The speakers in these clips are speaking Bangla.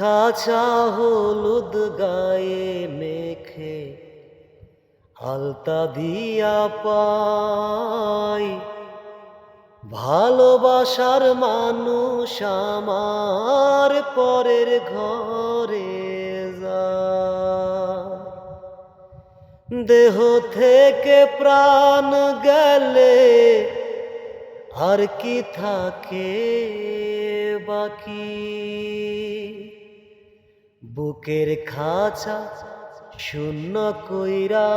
খাঁচা হলুদ গায়ে মেখে আলতা দিয়া পাই। ভালোবাসার মানুষ আমার পরের ঘরে যায়। দেহ থেকে প্রাণ গেলে আর কি থাকে বাকি? বুকের খাঁচা শূন্য কইরা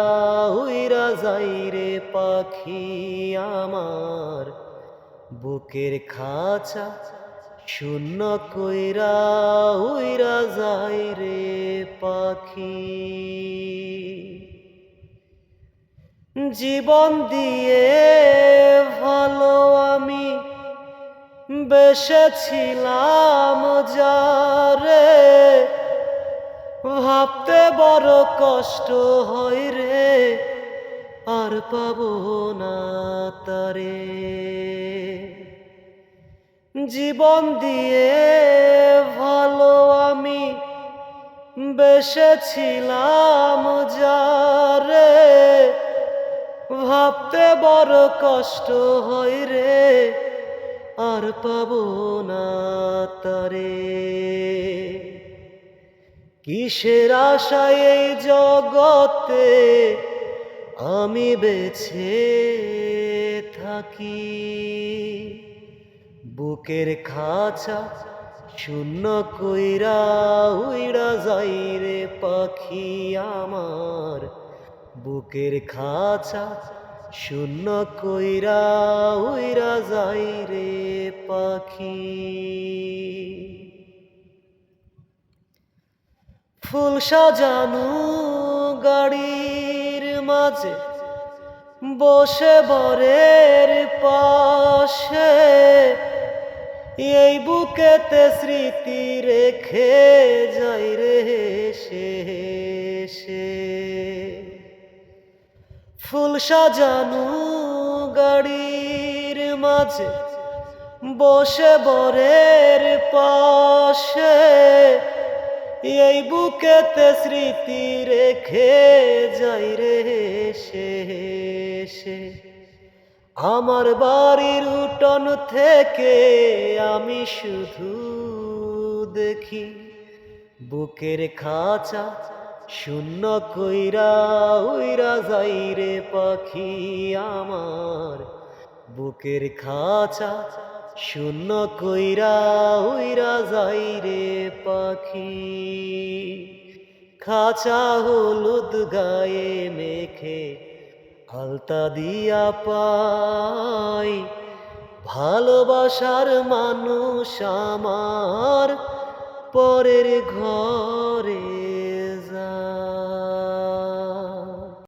উইরা যাই রে পাখি আমার। বুকের খাঁচা শূন্য কইরা উইরা যাই রে পাখি। জীবন দিয়ে ভালো আমি বেসেছিলাম যারে ভাবতে বড় কষ্ট হয় রে, আর পাবো না তারে। জীবন দিয়ে ভালো আমি বেসেছিলাম যারে, ভাবতে বড় কষ্ট হয় রে, আর পাবো না তারে। কিসের আশায় এই জগতে আমি বেছে থাকি? বুকের খাঁচা শূন্য কইরা উইরা যাই রে পাখি আমার। বুকের খাঁচা শূন্য কইরা উইরা যাই রে পাখি। ফুল সাজানো গাড়ির মাঝে বসে বরের পাশে। এই বুকেতে স্মৃতি রেখে যাই রে সে ফুল সাজানো গাড়ির মাঝে বসে বরের পাশে। এই বুকেতে স্মৃতি রেখে যাই রে সে আমার বাড়ির উঠোন থেকে আমি শুধু দেখি বুকের খাঁচা শূন্য কইরা উইরা যাই রে পাখি আমার। বুকের খাঁচা শূন্য কইরা উইরা যাই রে পাখি। খাঁচা হলুদ গায়ে মেখে আলতা দিয়া পাই। ভালোবাসার মানুষ আমার পরের ঘরে যায়।